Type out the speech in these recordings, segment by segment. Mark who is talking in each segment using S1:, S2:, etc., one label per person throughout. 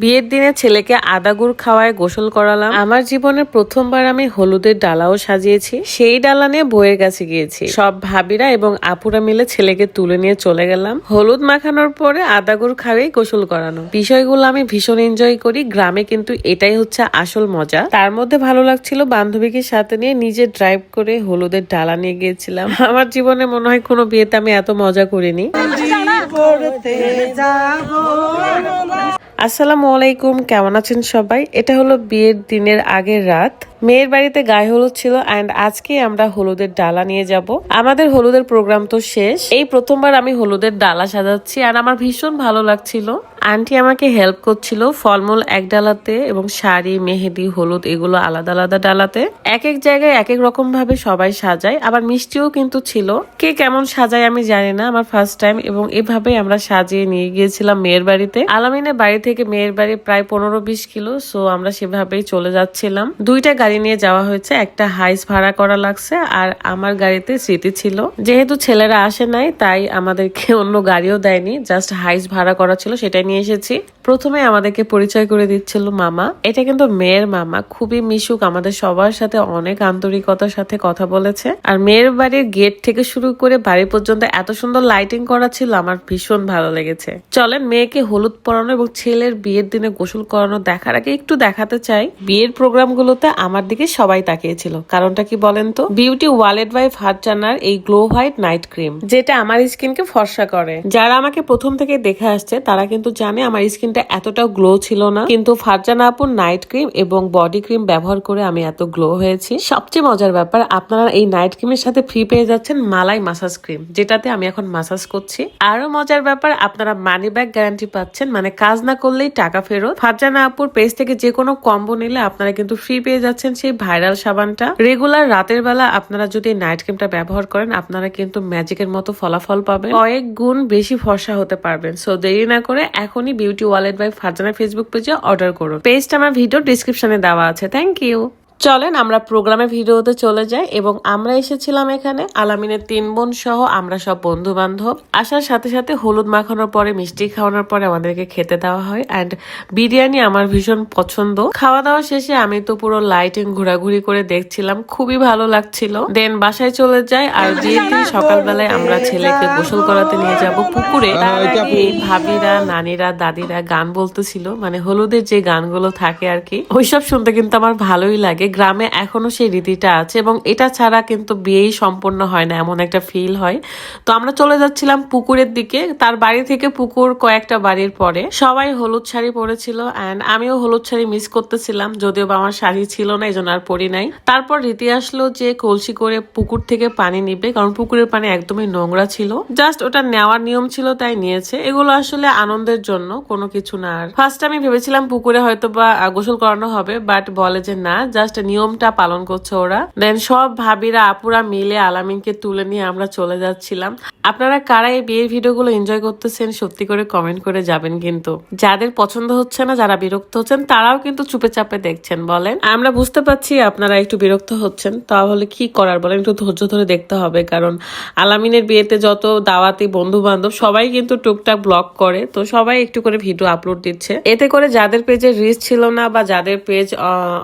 S1: বিয়ের দিনে ছেলেকে আদা গুড় খাওয়ায় গোসল করালাম। আমার জীবনের প্রথমবার আমি হলুদের ডালাও সাজিয়েছি। সেই ডালা নিয়ে বইয়ের কাছে গিয়েছি। সব ভাবিরা এবং আপুরা মিলে ছেলেকে তুলে নিয়ে চলে গেলাম। হলুদ মাখানোর পরে আদা গুড় খাওয়াই গোসল করানো। বিষয়গুলো আমি ভীষণ এনজয় করি। গ্রামে কিন্তু এটাই হচ্ছে আসল মজা। তার মধ্যে ভালো লাগছিল বান্ধবীকে সাথে নিয়ে নিজে ড্রাইভ করে হলুদের ডালা নিয়ে গিয়েছিলাম। আমার জীবনে মনে হয় কোনো বিয়েতে আমি এত মজা করিনি। আসসালামু আলাইকুম কেমন আছেন সবাই? এটা হলো বিয়ের দিনের আগের রাত। মেয়ের বাড়িতে গায়ে হলুদ ছিল অ্যান্ড আজকে আমরা হলুদের ডালা নিয়ে যাব। আমাদের হলুদের প্রোগ্রাম তো শেষ। এই প্রথমবার আমি হলুদের ডালা সাজাচ্ছি, আর আমার ভীষণ ভালো লাগছিল। আন্টি আমাকে হেল্প করছিল ফলমূল এক ডালাতে এবং শাড়ি, মেহেদি, হলুদ, এগুলো আলাদা আলাদা ডালাতে। এক এক জায়গায় এক এক রকম ভাবে সবাই সাজায়, আবার মিষ্টিও কিন্তু ছিল। কে কেমন সাজায় আমি জানি না, আমার ফার্স্ট টাইম এবং এভাবে আমরা সাজিয়ে নিয়ে গিয়েছিলাম মেয়ের বাড়িতে। আলামিনের বাড়ি থেকে মেয়ের বাড়ি প্রায় পনেরো বিশ কিলো সো আমরা সেভাবেই চলে যাচ্ছিলাম। দুইটা নিয়ে যাওয়া হয়েছে, একটা হাইস ভাড়া করা লাগছে আর আমার গাড়িতে স্মৃতি ছিল। যেহেতু ছেলেরা আসে নাই, তাই আমাদেরকে অন্য গাড়িও দেয়নি জাস্ট হাইস ভাড়া করা ছিল, সেটাই নিয়ে এসেছি। প্রথমে আমাদেরকে পরিচয় করে দিচ্ছিল মামা। এটা কিন্তু মেয়ের মামা, খুবই মিশুক, আমাদের সবার সাথে অনেক আন্তরিকতার সাথে কথা বলেছে। আর মেয়ের বাড়ির গেট থেকে শুরু করে বাড়ি পর্যন্ত এত সুন্দর লাইটিং করা ছিল, আমার ভীষণ ভালো লেগেছে। চলেন, মেয়েকে হলুদ পরানো এবং ছেলের বিয়ের দিনে গোসল করানো দেখার আগে একটু দেখাতে চাই। বিয়ের প্রোগ্রামগুলোতে আমার দিকে সবাই তাকিয়েছিল। কারণটা কি বলেন তো? বিউটি ওয়ালেট বাই ফারজানার এই গ্লো হোয়াইট নাইট ক্রিম যেটা আমার স্কিনকে ফর্সা করে। যারা আমাকে প্রথম থেকে দেখে আসছে, তারা কিন্তু জানে আমার স্কিনটা এতটাও গ্লো ছিল না। কিন্তু ফারজানা আপুর নাইট ক্রিম এবং বডি ক্রিম ব্যবহার করে আমি এত গ্লো হয়েছি। সবচেয়ে মজার ব্যাপার, আপনারা এই নাইট ক্রিমের সাথে ফ্রি পেয়ে যাচ্ছেন মালাই মাসাজ ক্রিম যেটাতে আমি এখন মাসাজ করছি। আরও মজার ব্যাপার, আপনারা মানি ব্যাগ গ্যারান্টি পাচ্ছেন মানে কাজ না করলেই টাকা ফেরত। ফারজানা আপুর পেজ থেকে যে কোনো কম্বো নিলে আপনারা কিন্তু ফ্রি পেয়ে যাচ্ছেন সেই ভাইরাল সাবানটা? রেগুলার রাতের বেলা আপনারা যদি নাইট ক্রিমটা ব্যবহার করেন, আপনারা কিন্তু ম্যাজিকের মতো ফলাফল পাবেন। কয়েক গুণ বেশি ফর্সা হতে পারবেন। সো দেরি না করে এখনই beauty wallet by Farzana Facebook পেজে অর্ডার করুন। পেজটা আমার ভিডিও ডিসক্রিপশনে দেওয়া আছে। থ্যাংক ইউ চলেন আমরা প্রোগ্রামে ভিডিওতে চলে যাই এবং আমরা এসেছিলাম এখানে আলামিনের তিন বোন সহ আমরা সব বন্ধু বান্ধব আসার সাথে সাথে হলুদ মাখানোর পরে মিষ্টি খাওয়ানোর পরে আমাদেরকে খেতে দেওয়া হয় অ্যান্ড বিরিয়ানি আমার ভীষণ পছন্দ। খাওয়া দাওয়া শেষে আমি তো পুরো লাইটিং ঘোরাঘুরি করে দেখছিলাম খুবই ভালো লাগছিল। দেন বাসায় চলে যাই আর বিয়ের দিন সকালবেলায় আমরা ছেলেকে গোসল করাতে নিয়ে যাব পুকুরে এই ভাবিরা নানিরা দাদিরা গান বলতেছিল মানে হলুদের যে গানগুলো থাকে আর কি ওইসব শুনতে কিন্তু আমার ভালোই লাগে। গ্রামে এখনও সেই রীতিটা আছে এবং এটা ছাড়া কিন্তু বিয়েই সম্পন্ন হয় না, এমন একটা ফিল হয়। তো আমরা চলে যাচ্ছিলাম পুকুরের দিকে। তার বাড়ি থেকে পুকুর কয়েকটা বাড়ির পরে। সবাই হলুদ শাড়ি পরেছিল অ্যান্ড আমিও হলুদ শাড়ি মিস করতেছিলাম, যদিও বা আমার শাড়ি ছিল না, এই জন্য আর পরি নাই। তারপর রীতি আসলো যে কলসি করে পুকুর থেকে পানি নিবে, কারণ পুকুরের পানি একদমই নোংরা ছিল। জাস্ট ওটা নেওয়ার নিয়ম ছিল, তাই নিয়েছে। এগুলো আসলে আনন্দের জন্য, কোনো কিছু না আর। ফার্স্ট আমি ভেবেছিলাম পুকুরে হয়তো বা গোসল করানো হবে বাট বলে যে না জাস্ট নিয়মটা পালন করছে ওরা। দেন সব ভাবিরা, আপুরা মিলে আলামিনকে তুলে নিয়ে আমরা চলে যাচ্ছিলাম। আপনারা কারা এই বিয়ের ভিডিওগুলো এনজয় করতেছেন সত্যি করে কমেন্ট করে যাবেন কিন্তু। যাদের পছন্দ হচ্ছে না, যারা বিরক্ত হচ্ছেন, তারাও কিন্তু চুপে চাপে দেখছেন, বলেন। আমরা বুঝতে পারছি আপনারা একটু বিরক্ত হচ্ছেন, তাহলে কি করার বলেন? একটু ধৈর্য ধরে দেখতে হবে, কারণ আলামিনের বিয়েতে যত দাওয়াতি বন্ধু বান্ধব সবাই কিন্তু টুকটাক ব্লগ করে, তো সবাই একটু করে ভিডিও আপলোড দিচ্ছে। এতে করে যাদের পেজে রিচ ছিল না বা যাদের পেজ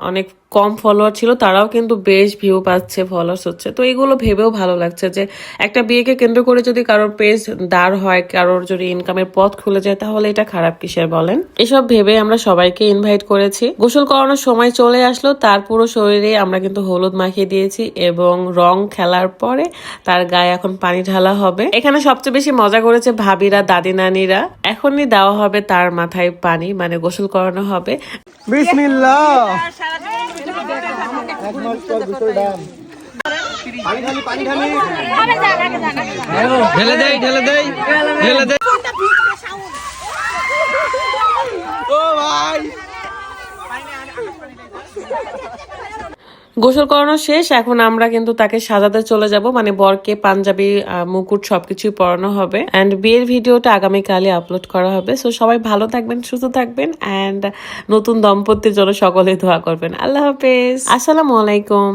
S1: অনেক কম ফলোয়ার ছিল তারাও কিন্তু বেশ ভিউ পাচ্ছে ফলোয়ার্স হচ্ছে। তো এগুলো ভেবেও ভালো লাগছে যে একটা বিয়েকে কেন্দ্র করে যদি কারোর পেজ দাঁড় হয় কারোর যদি ইনকামের পথ খুলে যায় তাহলে এটা খারাপ কিসের বলেন? এসব ভেবে আমরা সবাইকে ইনভাইট করেছি। গোসল করানোর সময় চলে আসলো তার পুরো শরীরে আমরা কিন্তু হলুদ মাখিয়ে দিয়েছি এবং রং খেলার পরে তার গায়ে এখন পানি ঢালা হবে। এখানে সবচেয়ে বেশি মজা করেছে ভাবিরা দাদি নানিরা। এখনই দেওয়া হবে তার মাথায় পানি মানে গোসল করানো হবে।
S2: বিসমিল্লাহ! এক মাস পর ঢেলে
S3: দেই ঢেলে দেই। ঢেলে দেই
S2: ও ভাই।
S1: গোসল করানো শেষ, এখন আমরা কিন্তু তাকে সাজাতে চলে যাব। মানে বরকে, পাঞ্জাবি মুকুট সবকিছুই পরানো হবে। অ্যান্ড বিয়ের ভিডিওটা আগামীকালে আপলোড করা হবে। সো সবাই ভালো থাকবেন, সুস্থ থাকবেন অ্যান্ড নতুন দম্পতির জন্য সকলে দোয়া করবেন। আল্লাহ হাফেজ। আসসালামু আলাইকুম।